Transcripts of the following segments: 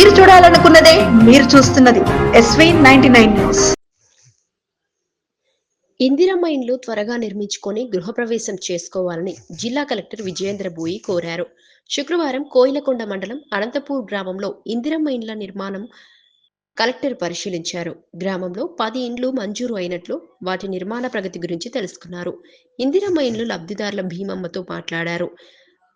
మీరు చూడాలనుకున్నదే మీరు చూస్తున్నది SV ninety nine news Indiramma ఇండ్లు త్వరగా నిర్మించుకొని గృహప్రవేశం చేసుకోవాలని జిల్లా కలెక్టర్ విజయేంద్ర బోయి కోరారు. శుక్రవారం కోయిలకొండ మండలం అనంతపూర్ గ్రామంలో ఇందిరమ్మ ఇండ్ల నిర్మాణం కలెక్టర్ పరిశీలించారు. గ్రామంలో పది ఇండ్లు మంజూరు అయినట్లు వాటి నిర్మాణ ప్రగతి గురించి తెలుసుకున్నారు. ఇందిరమ్మ ఇండ్లు లబ్ధిదారుల భీమమ్మతో మాట్లాడారు.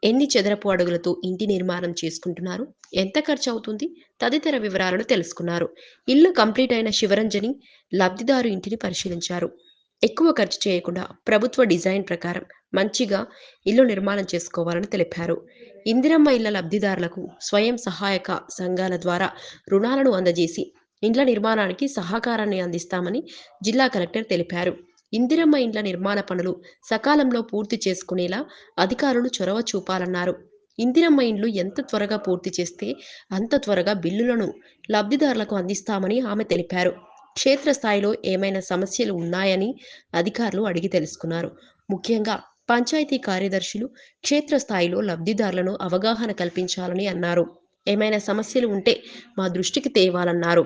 ఎన్ని చదరపు అడుగులతో ఇంటి నిర్మాణం చేసుకుంటున్నారు? ఎంత ఖర్చు అవుతుంది తదితర వివరాలను తెలుసుకున్నారు. ఇల్లు కంప్లీట్ అయిన శివరంజని లబ్ధిదారు ఇంటిని పరిశీలించారు. ఎక్కువ ఖర్చు చేయకుండా ప్రభుత్వ డిజైన్ ప్రకారం మంచిగా ఇల్లు నిర్మాణం చేసుకోవాలని తెలిపారు. ఇందిరమ్మ ఇళ్ళ లబ్ధిదారులకు స్వయం సహాయక సంఘాల ద్వారా రుణాలను అందజేసి ఇండ్ల నిర్మాణానికి సహకారాన్ని అందిస్తామని జిల్లా కలెక్టర్ తెలిపారు. ఇందిరమ్మ ఇండ్ల నిర్మాణ పనులు సకాలంలో పూర్తి చేసుకునేలా అధికారులు చొరవ చూపాలన్నారు. ఇందిరమ్మ ఇండ్లు ఎంత త్వరగా పూర్తి చేస్తే అంత త్వరగా బిల్లులను లబ్ధిదారులకు అందిస్తామని ఆమె తెలిపారు. క్షేత్రస్థాయిలో ఏమైనా సమస్యలు ఉన్నాయని అధికారులు అడిగి తెలుసుకున్నారు. ముఖ్యంగా పంచాయతీ కార్యదర్శులు క్షేత్రస్థాయిలో లబ్ధిదారులను అవగాహన కల్పించాలని అన్నారు. ఏమైనా సమస్యలు ఉంటే మా దృష్టికి తేవాలన్నారు.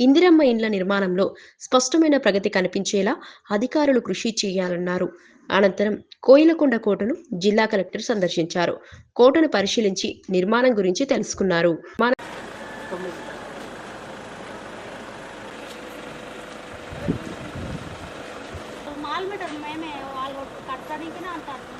ఇందిరమ్మ ఇండ్ల నిర్మాణంలో స్పష్టమైన ప్రగతి కనిపించేలా అధికారులు కృషి చేయాలన్నారు. అనంతరం కోయిలకొండ కోటను జిల్లా కలెక్టర్ సందర్శించారు. కోటను పరిశీలించి నిర్మాణం గురించి తెలుసుకున్నారు. మేమే వాళ్ళు కట్టడానికి అంటారు.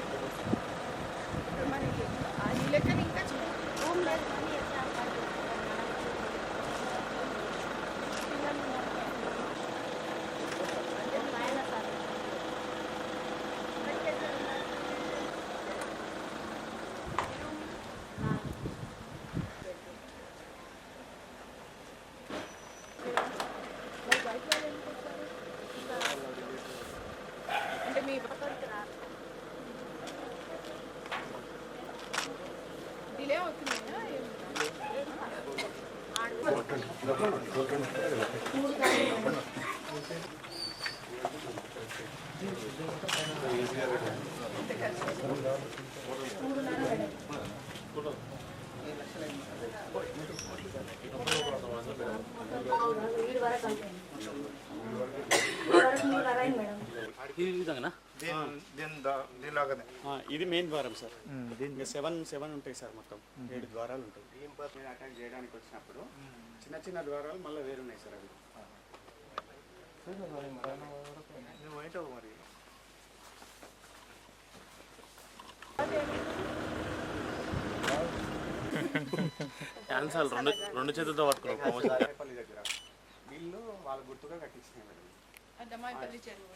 అంటే మీ పక్కడికి డిలే అవుతుందా దీని ఇది మెయిన్ ద్వారం సార్ దీనికి సెవెన్ సెవెన్ ఉంటాయి సార్ మొత్తం ఏడు ద్వారాలు ఉంటాయి అటాక్ చేయడానికి వచ్చినప్పుడు చిన్న చిన్న ద్వారాలు మళ్ళీ వేరు ఉన్నాయి సార్ అవి మరి రెండు రెండు చేతులతో పట్టుకున్నాం దగ్గర. వీళ్ళు వాళ్ళ గుర్తుగా కట్టించినాయి మేడం. అద్దమాయిపల్లి చెరువు?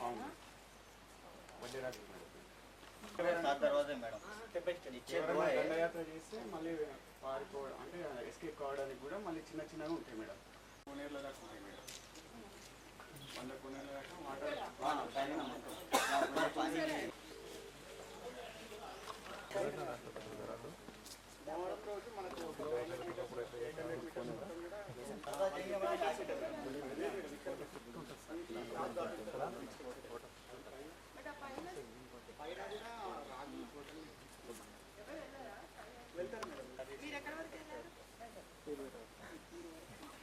దండయాత్ర చేస్తే మళ్ళీ పారిపోవడం అంటే ఎస్కేప్ కావడానికి కూడా మళ్ళీ చిన్న చిన్నగా ఉంటాయి మేడం. కోనేరుల దాకా ఉంటాయి మేడం. వంద కోనేరుల దాకా వాటర్